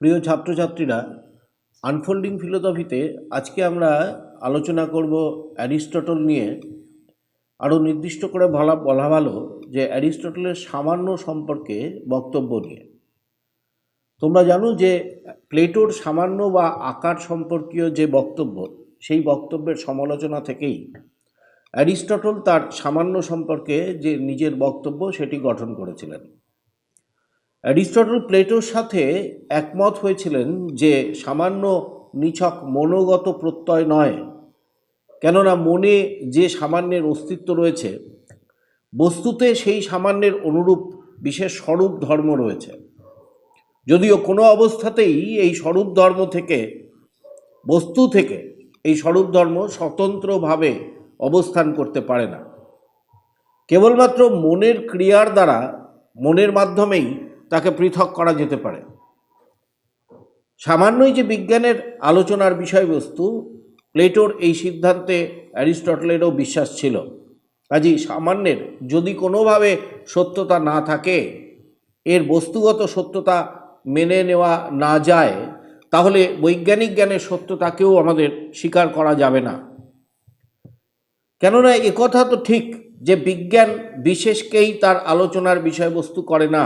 প্রিয় ছাত্রছাত্রীরা আনফোল্ডিং ফিলোসফিতে আজকে আমরা আলোচনা করব অ্যারিস্টটল নিয়ে। আরও নির্দিষ্ট করে বলা বলা ভালো যে অ্যারিস্টটলের সামান্য সম্পর্কে বক্তব্য নিয়ে। তোমরা জানো যে প্লেটোর সামান্য বা আকার সম্পর্কীয় যে বক্তব্য, সেই বক্তব্যের সমালোচনা থেকেই অ্যারিস্টটল তার সামান্য সম্পর্কে যে নিজের বক্তব্য সেটি গঠন করেছিলেন। অ্যারিস্টটল প্লেটোর সাথে একমত হয়েছিলেন যে সামান্য নিছক মনোগত প্রত্যয় নয়। কেননা মনে যে সামান্যের অস্তিত্ব রয়েছে, বস্তুতে সেই সামান্যের অনুরূপ বিশেষ স্বরূপ ধর্ম রয়েছে। যদিও কোনো অবস্থাতেই এই স্বরূপ ধর্ম থেকে, বস্তু থেকে এই স্বরূপ ধর্ম স্বতন্ত্রভাবে অবস্থান করতে পারে না। কেবলমাত্র মনের ক্রিয়ার দ্বারা, মনের মাধ্যমেই তাকে পৃথক করা যেতে পারে। সামান্যই যে বিজ্ঞানের আলোচনার বিষয়বস্তু, প্লেটোর এই সিদ্ধান্তে অ্যারিস্টটলেরও বিশ্বাস ছিল। কাজেই সামান্যের যদি কোনোভাবে সত্যতা না থাকে, এর বস্তুগত সত্যতা মেনে নেওয়া না যায়, তাহলে বৈজ্ঞানিক জ্ঞানের সত্যতাকেও আমাদের স্বীকার করা যাবে না। কেননা একথা তো ঠিক যে বিজ্ঞান বিশেষকেই তার আলোচনার বিষয়বস্তু করে না।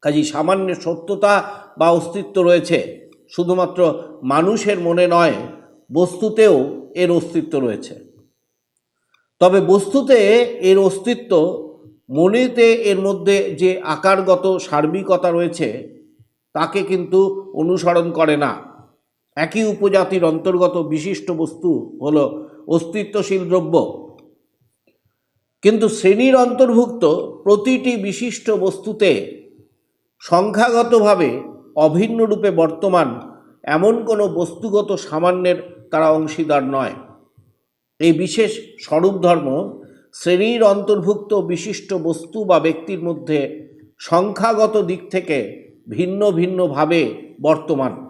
কাজী সামান্য সত্যতা বা অস্তিত্ব রয়েছে। শুধুমাত্র মানুষের মনে নয়, বস্তুতেও এর অস্তিত্ব রয়েছে। তবে বস্তুতে এর অস্তিত্ব, মনেতে এর মধ্যে যে আকারগত সার্বিকতা রয়েছে, তাকে কিন্তু অনুসরণ করে না। একই উপজাতির অন্তর্গত বিশিষ্ট বস্তু হলো অস্তিত্বশীল দ্রব্য। কিন্তু শ্রেণির অন্তর্ভুক্ত প্রতিটি বিশিষ্ট বস্তুতে সংখ্যাগতভাবে অভিন্ন রূপে বর্তমান এমন কোনো বস্তুগত সামান্যের তারা অংশীদার নয়। এই বিশেষ স্বরূপ ধর্ম শ্রেণির অন্তর্ভুক্ত বিশিষ্ট বস্তু বা ব্যক্তির মধ্যে সংখ্যাগত দিক থেকে ভিন্ন ভিন্নভাবে বর্তমান।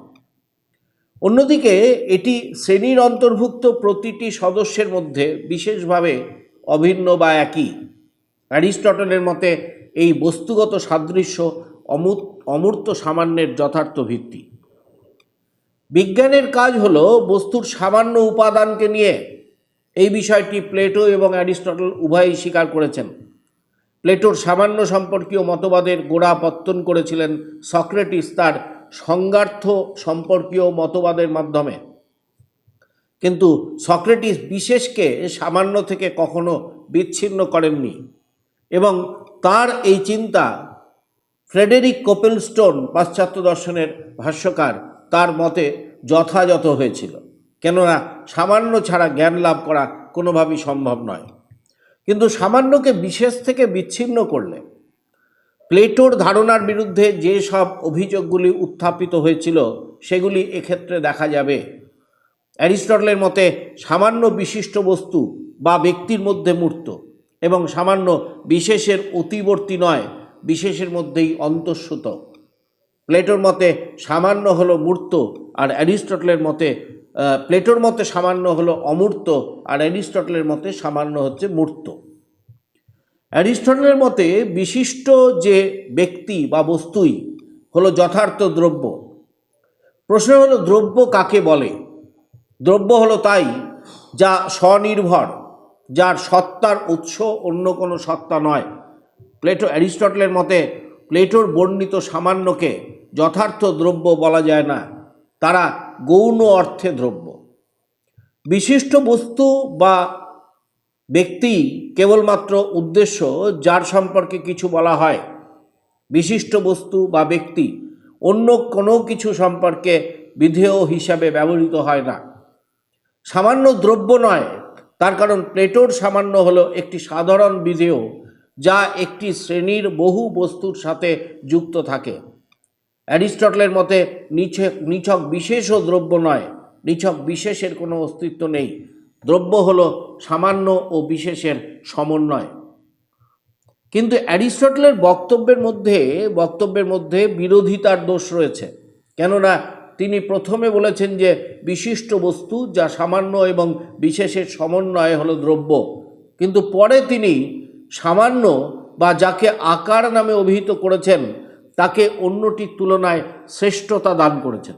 অন্যদিকে, এটি শ্রেণির অন্তর্ভুক্ত প্রতিটি সদস্যের মধ্যে বিশেষভাবে অভিন্ন বা একই। অ্যারিস্টটলের মতে, এই বস্তুগত সাদৃশ্য অমূর্ত অমূর্ত সামান্যের যথার্থ ভিত্তি। বিজ্ঞানের কাজ হল বস্তুর সামান্য উপাদানকে নিয়ে। এই বিষয়টি প্লেটো এবং অ্যারিস্টটল উভয়ই স্বীকার করেছেন। প্লেটোর সামান্য সম্পর্কীয় মতবাদের গোড়া পত্তন করেছিলেন সক্রেটিস তার সংজ্ঞার্থ সম্পর্কীয় মতবাদের মাধ্যমে। কিন্তু সক্রেটিস বিশেষকে সামান্য থেকে কখনো বিচ্ছিন্ন করেননি এবং তার এই চিন্তা ফ্রেডেরিক কোপেলস্টোন পাশ্চাত্য দর্শনের ভাষ্যকার তার মতে যথাযথ হয়েছিল। কেননা সামান্য ছাড়া জ্ঞান লাভ করা কোনোভাবেই সম্ভব নয়। কিন্তু সামান্যকে বিশেষ থেকে বিচ্ছিন্ন করলে প্লেটোর ধারণার বিরুদ্ধে যে সব অভিযোগগুলি উত্থাপিত হয়েছিল, সেগুলি এক্ষেত্রে দেখা যাবে। অ্যারিস্টটলের মতে, সামান্য বিশিষ্ট বস্তু বা ব্যক্তির মধ্যে মূর্ত এবং সামান্য বিশেষের অতিবর্তী নয়, বিশেষের মধ্যেই অন্তঃসুত প্লেটোর মতে, সামান্য হলো মূর্ত আর অ্যারিস্টটলের মতে প্লেটোর মতে সামান্য হলো অমূর্ত আর অ্যারিস্টটলের মতে সামান্য হচ্ছে মূর্ত। অ্যারিস্টটলের মতে বিশিষ্ট যে ব্যক্তি বা বস্তুই হলো যথার্থ দ্রব্য। প্রশ্ন হলো, দ্রব্য কাকে বলে? দ্রব্য হলো তাই যা স্বনির্ভর, যার সত্তার উৎস অন্য কোনো সত্তা নয়। প্লেটো, অ্যারিস্টটলের মতে প্লেটোর বর্ণিত সামান্যকে যথার্থ দ্রব্য বলা যায় না, তারা গৌণ অর্থে দ্রব্য। বিশিষ্ট বস্তু বা ব্যক্তি কেবলমাত্র উদ্দেশ্য যার সম্পর্কে কিছু বলা হয়। বিশিষ্ট বস্তু বা ব্যক্তি অন্য কোনো কিছু সম্পর্কে বিধেয় হিসাবে ব্যবহৃত হয় না। সামান্য দ্রব্য নয়, তার কারণ প্লেটোর সামান্য হলো একটি সাধারণ বিধেয় যা একটি শ্রেণির বহু বস্তুর সাথে যুক্ত থাকে। অ্যারিস্টটলের মতে নিছক নিছক বিশেষও দ্রব্য নয়, নিছক বিশেষের কোনো অস্তিত্ব নেই। দ্রব্য হলো সামান্য ও বিশেষের সমন্বয়। কিন্তু অ্যারিস্টটলের বক্তব্যের মধ্যে বক্তব্যের মধ্যে বিরোধিতার দোষ রয়েছে। কেননা, তিনি প্রথমে বলেছেন যে, বিশিষ্ট বস্তু যা সামান্য এবং বিশেষের সমন্বয় হলো দ্রব্য। কিন্তু পরে তিনি সামান্য বা যাকে আকার নামে অভিহিত করেছেন, তাকে অন্যটির তুলনায় শ্রেষ্ঠতা দান করেছেন।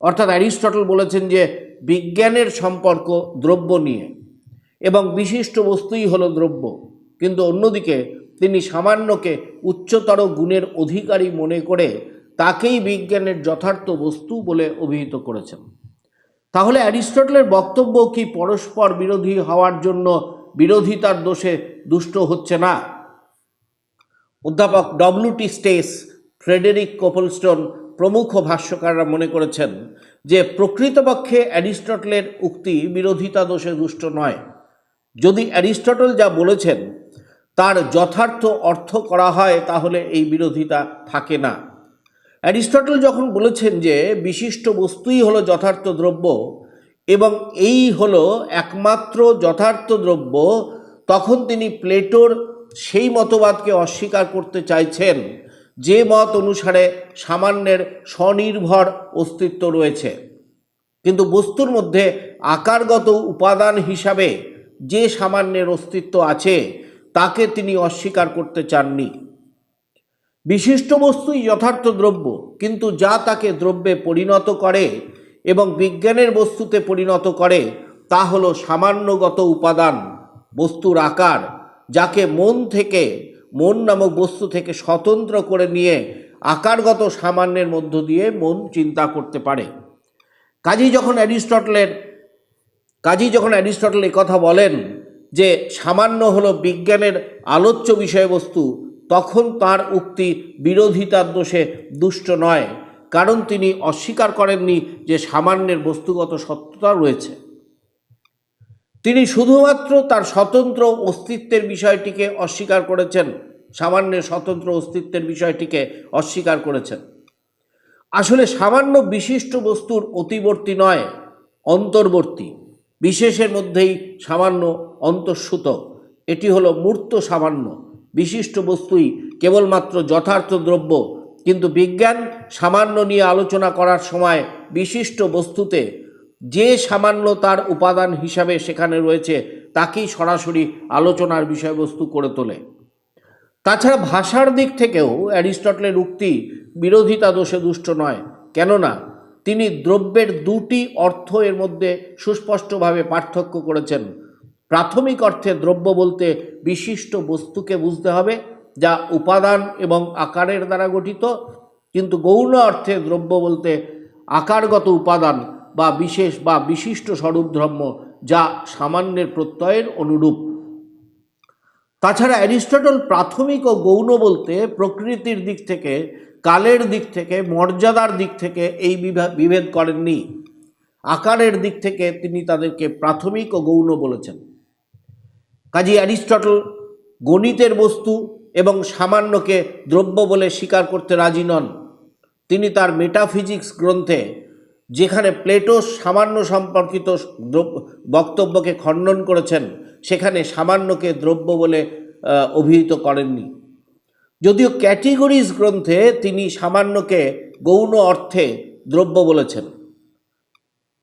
অর্থাৎ অ্যারিস্টটল বলেছেন যে, বিজ্ঞানের সম্পর্ক দ্রব্য নিয়ে। এবং বিশিষ্ট বস্তুই হলো দ্রব্য। কিন্তু অন্যদিকে তিনি সামান্যকে উচ্চতর গুণের অধিকারী মনে করে তাকেই বিজ্ঞানের যথার্থ বস্তু বলে অভিহিত করেছেন। তাহলে অ্যারিস্টটলের বক্তব্য কি পরস্পর বিরোধী হওয়ার জন্য বিরোধিতার দোষে দুষ্ট হচ্ছে না? অধ্যাপক ডব্লিউটি স্টেস, ফ্রেডেরিক কোপলস্টোন প্রমুখ ভাষ্যকাররা মনে করেছেন যে প্রকৃতপক্ষে অ্যারিস্টটলের উক্তি বিরোধিতা দোষে দুষ্ট নয়। যদি অ্যারিস্টটল যা বলেছেন, তার যথার্থ অর্থ করা হয়, তাহলে এই বিরোধিতা থাকে না। অ্যারিস্টটল যখন বলেছেন যে বিশিষ্ট বস্তুই হলো যথার্থ দ্রব্য, এবং এই হলো একমাত্র যথার্থ দ্রব্য, তখন তিনি প্লেটোর সেই মতবাদকে অস্বীকার করতে চাইছেন, যে মত অনুসারে সামান্যের স্বনির্ভর অস্তিত্ব রয়েছে। কিন্তু বস্তুর মধ্যে আকারগত উপাদান হিসাবে যে সামান্যের অস্তিত্ব আছে, তাকে তিনি অস্বীকার করতে চাননি। বিশিষ্ট বস্তুই যথার্থ দ্রব্য, কিন্তু যা তাকে দ্রব্যে পরিণত করে এবং বিজ্ঞানের বস্তুতে পরিণত করে, তা হলো সামান্যগত উপাদান, বস্তুর আকার, যাকে মন থেকে, মন নামক বস্তু থেকে স্বতন্ত্র করে নিয়ে আকারগত সামান্যের মধ্য দিয়ে মন চিন্তা করতে পারে। কাজী যখন অ্যারিস্টটলের কাজী যখন অ্যারিস্টটল কথা বলেন যে সামান্য হলো বিজ্ঞানের আলোচ্য বিষয়বস্তু, তখন তার উক্তি বিরোধিতার দোষে দুষ্ট নয়, কারণ তিনি অস্বীকার করেননি যে সামান্যের বস্তুগত সত্যতা রয়েছে। তিনি শুধুমাত্র তার স্বতন্ত্র অস্তিত্বের বিষয়টিকে অস্বীকার করেছেন, সামান্যের স্বতন্ত্র অস্তিত্বের বিষয়টিকে অস্বীকার করেছেন। আসলে সামান্য বিশিষ্ট বস্তুর অতিবর্তী নয়, অন্তর্বর্তী। বিশেষের মধ্যেই সামান্য অন্তঃসূত। এটি হলো মূর্ত সামান্য। বিশিষ্ট বস্তুই কেবলমাত্র যথার্থ দ্রব্য, কিন্তু বিজ্ঞান সামান্য নিয়ে আলোচনা করার সময় বিশিষ্ট বস্তুতে যে সামান্য তার উপাদান হিসাবে সেখানে রয়েছে, তাকেই সরাসরি আলোচনার বিষয়বস্তু করে তোলে। তাছাড়া ভাষার দিক থেকেও অ্যারিস্টটলের উক্তি বিরোধিতা দোষে দুষ্ট নয়। কেননা তিনি দ্রব্যের দুটি অর্থ এর মধ্যে সুস্পষ্টভাবে পার্থক্য করেছেন। প্রাথমিক অর্থে দ্রব্য বলতে বিশিষ্ট বস্তুকে বুঝতে হবে, যা উপাদান এবং আকারের দ্বারা গঠিত। কিন্তু গৌণ অর্থে দ্রব্য বলতে আকারগত উপাদান বা বিশেষ বা বিশিষ্ট স্বরূপ ধর্ম, যা সামান্যের প্রত্যয়ের অনুরূপ। তাছাড়া অ্যারিস্টটল প্রাথমিক ও গৌণ বলতে প্রকৃতির দিক থেকে কালের দিক থেকে, মর্যাদার দিক থেকে এই বিভা- বিভেদ করেননি। আকারের দিক থেকে তিনি তাদেরকে প্রাথমিক ও গৌণ বলেছেন। কাজী অ্যারিস্টটল গণিতের বস্তু এবং সামান্যকে দ্রব্য বলে স্বীকার করতে রাজি নন। তিনি তার মেটাফিজিক্স গ্রন্থে, যেখানে প্লেটো সামান্য সম্পর্কিত বক্তব্যকে খণ্ডন করেছেন, সেখানে সামান্যকে দ্রব্য বলে অভিহিত করেননি। যদিও ক্যাটেগরিজ গ্রন্থে তিনি সামান্যকে গৌণ অর্থে দ্রব্য বলেছেন।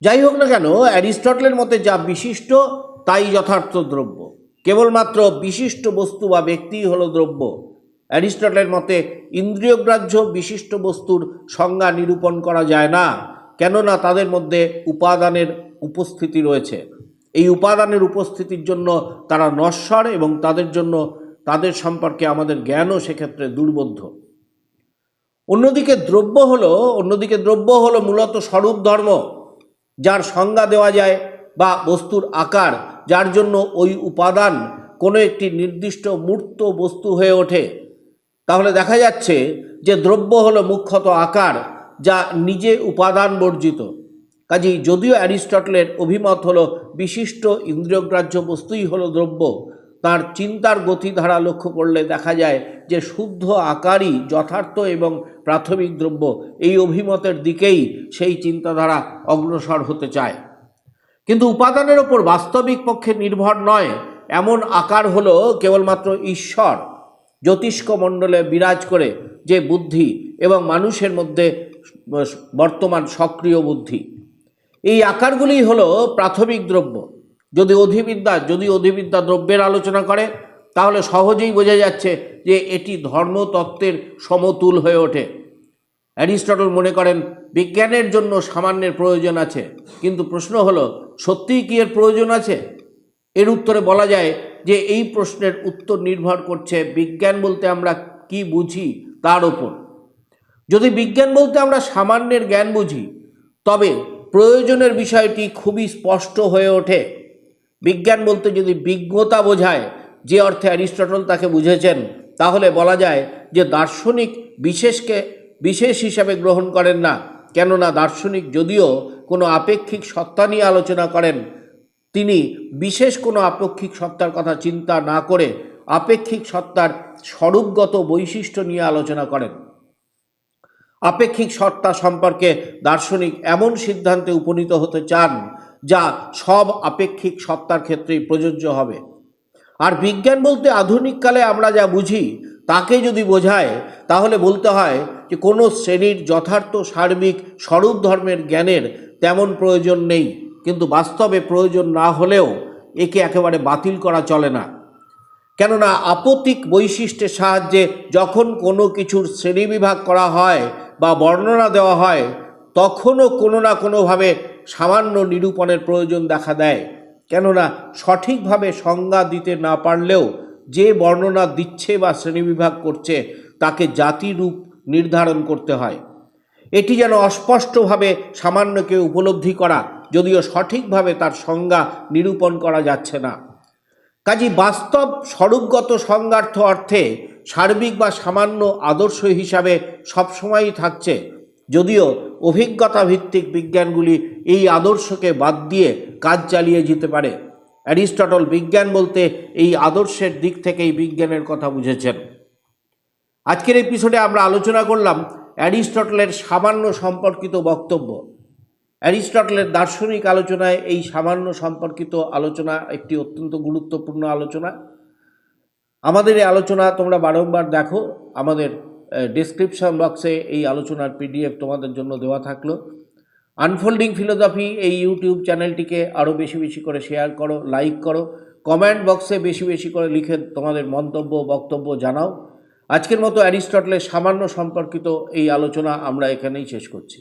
যাই হোক না কেন, অ্যারিস্টটলের মতে যা বিশিষ্ট, তাই যথার্থ দ্রব্য। কেবলমাত্র বিশিষ্ট বস্তু বা ব্যক্তিই হলো দ্রব্য। অ্যারিস্টটলের মতে ইন্দ্রিয়গ্রাহ্য বিশিষ্ট বস্তুর সংজ্ঞা নিরূপণ করা যায় না, কেননা তাদের মধ্যে উপাদানের উপস্থিতি রয়েছে। এই উপাদানের উপস্থিতির জন্য তারা নশ্বর এবং তাদের জন্য তাদের সম্পর্কে আমাদের জ্ঞানও সেক্ষেত্রে দুর্বোধ্য। অন্যদিকে দ্রব্য হলো, অন্যদিকে দ্রব্য হলো মূলত স্বরূপ ধর্ম, যার সংজ্ঞা দেওয়া যায় বা বস্তুর আকার, যার জন্য ওই উপাদান কোনো একটি নির্দিষ্ট মূর্ত বস্তু হয়ে ওঠে। তাহলে দেখা যাচ্ছে যে দ্রব্য হলো মুখ্যত আকার, যা নিজে উপাদান বর্জিত। কাজেই যদিও অ্যারিস্টটলের অভিমত হলো বিশিষ্ট ইন্দ্রিয়গ্রাহ্য বস্তুই হলো দ্রব্য তার চিন্তার গতিধারা লক্ষ্য করলে দেখা যায় যে শুদ্ধ আকারই যথার্থ এবং প্রাথমিক দ্রব্য। এই অভিমতের দিকেই সেই চিন্তাধারা অগ্রসর হতে চায়। কিন্তু উপাদানের ওপর বাস্তবিক পক্ষে নির্ভর নয়, এমন আকার হলো কেবলমাত্র ঈশ্বর। জ্যোতিষ্ক মণ্ডলে বিরাজ করে যে বুদ্ধি এবং মানুষের মধ্যে বর্তমান সক্রিয় বুদ্ধি। এই আকারগুলি হলো প্রাথমিক দ্রব্য। যদি অধিবিদ্যা যদি অধিবিদ্যা দ্রব্যের আলোচনা করে, তাহলে সহজেই বোঝা যাচ্ছে যে এটি ধর্মতত্ত্বের সমতুল হয়ে ওঠে। অ্যারিস্টটল মনে করেন, বিজ্ঞানের জন্য সামান্যের প্রয়োজন আছে, কিন্তু প্রশ্ন হলো, সত্যিই কি এর প্রয়োজন আছে? এর উত্তরে বলা যায় যে এই প্রশ্নের উত্তর নির্ভর করছে বিজ্ঞান বলতে আমরা কি বুঝি তার ওপর। যদি বিজ্ঞান বলতে আমরা সামান্যের জ্ঞান বুঝি, তবে প্রয়োজনের বিষয়টি খুবই স্পষ্ট হয়ে ওঠে। বিজ্ঞান বলতে যদি বিজ্ঞতা বোঝায়, যে অর্থে অ্যারিস্টটল তাকে বুঝেছেন, তাহলে বলা যায় যে দার্শনিক বিশেষকে বিশেষ হিসাবে গ্রহণ করেন না। কেননা দার্শনিক যদিও কোনো আপেক্ষিক সত্তা নিয়ে আলোচনা করেন, তিনি বিশেষ কোনো আপেক্ষিক সত্তার কথা চিন্তা না করে আপেক্ষিক সত্তার স্বরূপগত বৈশিষ্ট্য নিয়ে আলোচনা করেন। আপেক্ষিক সত্তা সম্পর্কে দার্শনিক এমন সিদ্ধান্তে উপনীত হতে চান যা সব আপেক্ষিক সত্তার ক্ষেত্রেই প্রযোজ্য হবে। আর বিজ্ঞান বলতে আধুনিককালে আমরা যা বুঝি, তাকে যদি বোঝায়, তাহলে বলতে হয় যে কোনো শ্রেণির যথার্থ সার্বিক স্বরূপ ধর্মের জ্ঞানের তেমন প্রয়োজন নেই। কিন্তু বাস্তবে প্রয়োজন না হলেও একে একেবারে বাতিল করা চলে না। কেননা আপতিক বৈশিষ্ট্যের সাহায্যে যখন কোনো কিছুর শ্রেণীবিভাগ করা হয় বা বর্ণনা দেওয়া হয়, তখনও কোনো না কোনোভাবে সামান্য নিরূপণের প্রয়োজন দেখা দেয়। কেননা সঠিকভাবে সংজ্ঞা দিতে না পারলেও যে বর্ণনা দিচ্ছে বা শ্রেণীবিভাগ করছে, তাকে জাতিরূপ নির্ধারণ করতে হয়। এটি যেন অস্পষ্টভাবে সামান্যকে উপলব্ধি করা, যদিও সঠিকভাবে তার সংজ্ঞা নিরূপণ করা যাচ্ছে না। কাজী বাস্তব স্বরূপগত সংজ্ঞার্থ অর্থে সার্বিক বা সামান্য আদর্শ হিসাবে সবসময়ই থাকছে। যদিও অভিজ্ঞতা ভিত্তিক বিজ্ঞানগুলি এই আদর্শকে বাদ দিয়ে কাজ চালিয়ে যেতে পারে। অ্যারিস্টটল বিজ্ঞান বলতে এই আদর্শের দিক থেকেই বিজ্ঞানের কথা বুঝেছেন। আজকের এপিসোডে আমরা আলোচনা করলাম অ্যারিস্টটলের সামান্য সম্পর্কিত বক্তব্য। অ্যারিস্টটলের দার্শনিক আলোচনায় এই সামান্য সম্পর্কিত আলোচনা একটি অত্যন্ত গুরুত্বপূর্ণ আলোচনা। আমাদের এই আলোচনা তোমরা বারংবার দেখো, আমাদের ডিসক্রিপশন বক্সে এই আলোচনার পিডিএফ তোমাদের জন্য দেওয়া থাকল। আনফোল্ডিং ফিলোসফি এই ইউটিউব চ্যানেলটিকে আরও বেশি বেশি করে শেয়ার করো লাইক করো কমেন্ট বক্সে বেশি বেশি করে লিখে তোমাদের মন্তব্য, বক্তব্য জানাও। আজকের মতো অ্যারিস্টটলের সামান্য সম্পর্কিত এই আলোচনা আমরা এখানেই শেষ করছি।